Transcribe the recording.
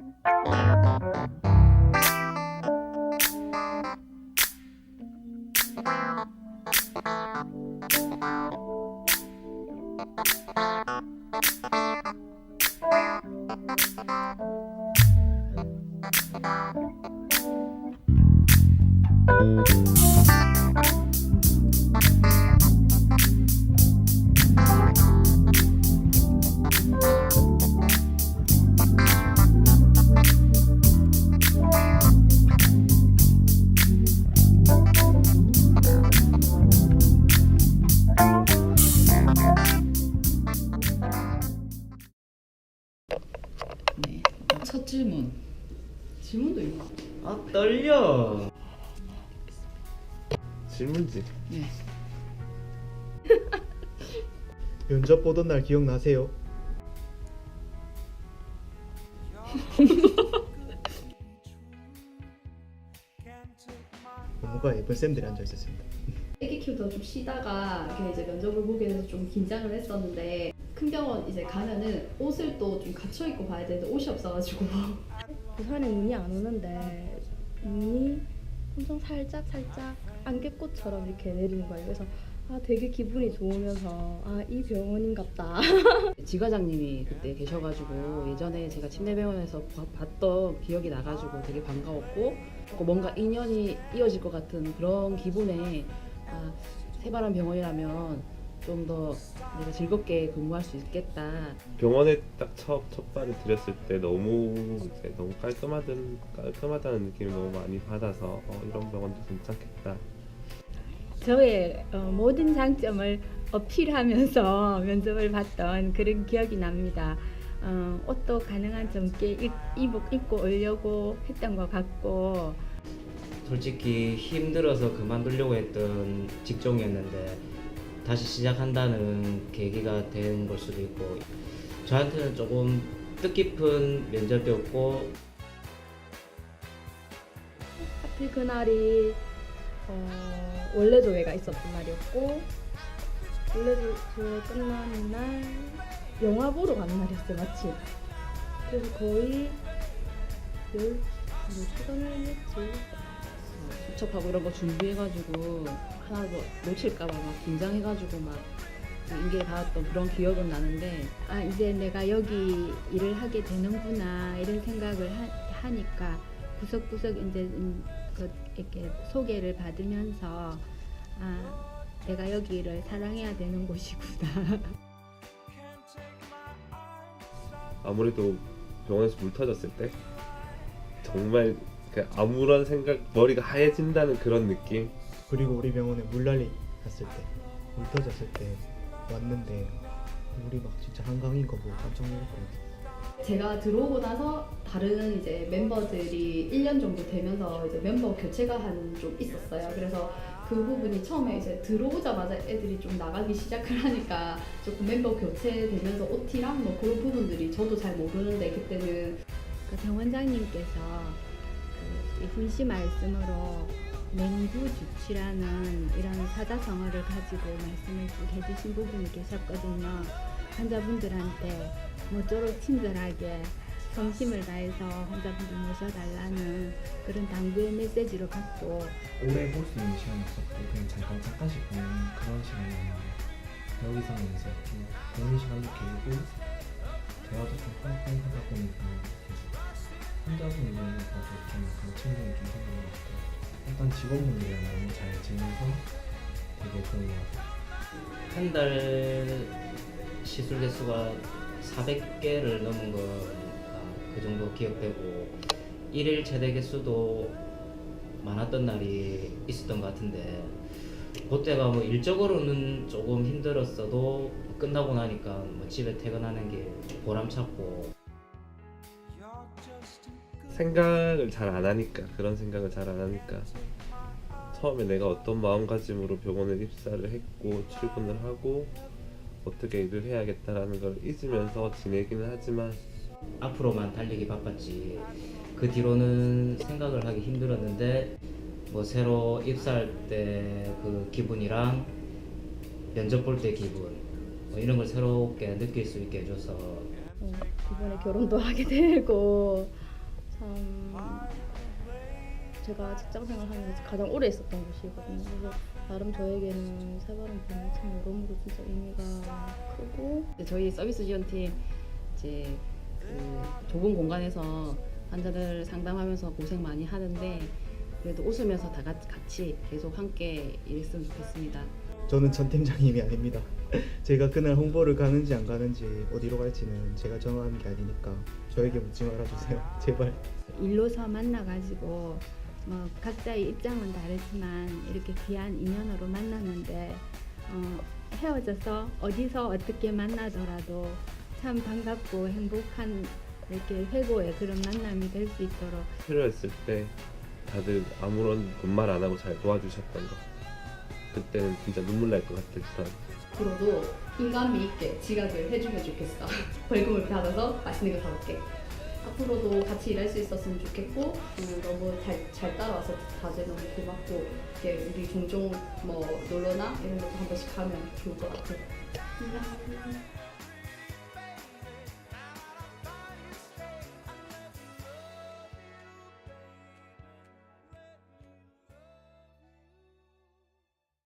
네. 첫 질문. 질문도 있나? 아 떨려. 질문지. 네. 면접 보던 날 기억나세요? 업무가 예쁜 쌤들이 앉아 있었습니다. 애기 키우다 좀 쉬다가 이렇게 이제 면접을 보게 돼서 좀 긴장을 했었는데 큰 병원 이제 가면은 옷을 또 좀 갖춰 입고 봐야 되는데 옷이 없어가지고 부산에 눈이 안 오는데 눈이 엄청 살짝 살짝 안개꽃처럼 이렇게 내리는 거예요. 그래서 아 되게 기분이 좋으면서 아 이 병원인갑다. 지과장님이 그때 계셔가지고 예전에 제가 침대병원에서 봐- 봤던 기억이 나가지고 되게 반가웠고 또 뭔가 인연이 이어질 것 같은 그런 기분에 아, 새바람 병원이라면 좀 더 내가 즐겁게 근무할 수 있겠다. 병원에 딱 첫 첫 발을 들였을 때 너무 이제 너무 깔끔하던 깔끔하다는 느낌을 너무 많이 받아서 어, 이런 병원도 괜찮겠다. 저의 어, 모든 장점을 어필하면서 면접을 봤던 그런 기억이 납니다. 어, 옷도 가능한 점께 입, 입, 입고 오려고 했던 것 같고 솔직히 힘들어서 그만두려고 했던 직종이었는데 다시 시작한다는 계기가 된 걸 수도 있고 저한테는 조금 뜻깊은 면접이었고 하필 그날이 어, 원래 조회가 있었던 날이었고 원래 조- 조회 끝나는 날 영화 보러 가는 날이었어요 마침. 그래서 거의 열, 몇 시간을 했지? 어, 수첩하고 이런 거 준비해가지고 하나도 놓칠까봐 막 긴장해가지고 막 인계를 받았던 그런 기억은 나는데 아 이제 내가 여기 일을 하게 되는구나 이런 생각을 하, 니까 구석구석 이제 음, 그 이렇게 소개를 받으면서 아 내가 여기를 사랑해야 되는 곳이구나. 아무래도 병원에서 물 터졌을 때 정말 그 아무런 생각 머리가 하얘진다는 그런 느낌. 그리고 우리 병원에 물난리 났을 때, 물 터졌을 때 왔는데 물이 막 진짜 한강인 거 보고 깜짝 놀랐거든요. 제가 들어오고 나서 다른 이제 멤버들이 1년 정도 되면서 이제 멤버 교체가 한 좀 있었어요. 그래서 그 부분이 처음에 이제 들어오자마자 애들이 좀 나가기 시작을 하니까 조금 멤버 교체되면서 OT랑 뭐 그런 부분들이 저도 잘 모르는데 그때는 그 병원장님께서 그 훈시 말씀으로 맹구주치라는 이런 사자성어를 가지고 말씀을 쭉 해주신 부분이 계셨거든요. 환자분들한테 모쪼록 친절하게 성심을 다해서 환자분들 모셔달라는 그런 당부의 메시지로 받고 오래 볼 수 있는 시간이었었고 그냥 잠깐 잠깐씩 보는 그런 시간이었는데 여기서는 이제 좀 보는 시간도 길고 대화도 좀 빨리빨리 하다 보니까 계속 환자분들에 가서 좀 그런 친분이 좀 생기는 것 같아요. 일단 직원분들이랑 너무 잘 지내서 되게 같아요. 한 달 시술 개수가 400개를 넘은 거니까 그 정도 기억되고 일일 최대 개수도 많았던 날이 있었던 것 같은데 그때가 뭐 일적으로는 조금 힘들었어도 끝나고 나니까 뭐 집에 퇴근하는 게 보람찼고 생각을 잘 안 하니까 그런 생각을 잘 안 하니까. 처음에 내가 어떤 마음가짐으로 병원에 입사를 했고 출근을 하고 어떻게 일을 해야겠다라는 걸 잊으면서 지내기는 하지만. 앞으로만 달리기 바빴지. 그 뒤로는 생각을 하기 힘들었는데 뭐 새로 입사할 때 그 기분이랑 면접 볼 때 기분 뭐 이런 걸 새롭게 느낄 수 있게 해줘서. 어, 이번에 결혼도 하게 되고 참 제가 직장 생활 하면서 가장 오래 있었던 곳이거든요. 그래서 나름 저에게는 새바람 보는 참 여러모로 진짜 의미가 크고 저희 서비스 지원팀 이제 그 좁은 공간에서 환자들 상담하면서 고생 많이 하는데 그래도 웃으면서 다 같이 계속 함께 일했으면 좋겠습니다. 저는 전 팀장님이 아닙니다. 제가 그날 홍보를 가는지 안 가는지 어디로 갈지는 제가 정하는 게 아니니까 저에게 묻지 말아주세요. 제발. 일로서 만나가지고 뭐 각자의 입장은 다르지만 이렇게 귀한 인연으로 만났는데 어, 헤어져서 어디서 어떻게 만나더라도 참 반갑고 행복한 이렇게 회고의 그런 만남이 될 수 있도록 필요했을 때 다들 아무런 말안 하고 잘 도와주셨던 거. 그때는 진짜 눈물 날것줄 알았어요. 앞으로도 인간미 있게 지각을 해주면 좋겠어. 벌금을 받아서 맛있는 거 사올게. 앞으로도 같이 일할 수 있었으면 좋겠고 음, 너무 잘, 잘 따라와서 다들 너무 고맙고 이렇게 우리 종종 뭐 놀러나 이런 것도 한 번씩 가면 좋을 것 같아. 감사합니다.